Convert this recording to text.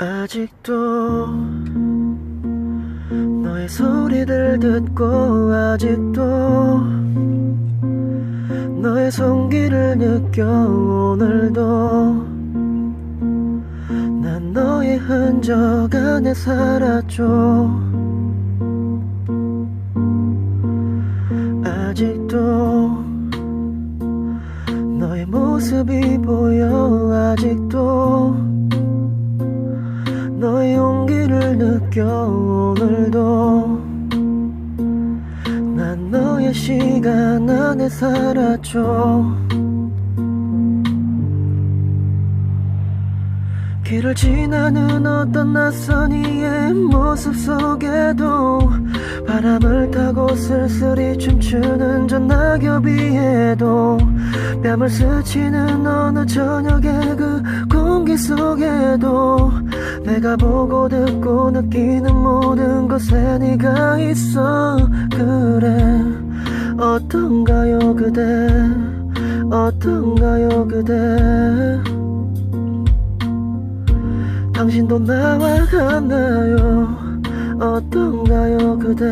아직도 너의 소리들 듣고 아직도 너의 손길을 느껴 오늘도 난 너의 흔적 안에 살았죠 아직도 너의 모습이 보여. 아직 느껴 오늘도. 난 너의 시간 안에 살았죠 길을 지나는 어떤 낯선 이의 모습 속에도 바람을 타고 쓸쓸히 춤추는 저 낙엽 위에도 뺨을 스치는 어느 저녁의 그 공기 속에도 내가 보고 듣고 느끼는 모든 것에 네가 있어. 그래 어떤가요 그대? 어떤가요 그대? 당신도 나와 같나요? 어떤가요 그대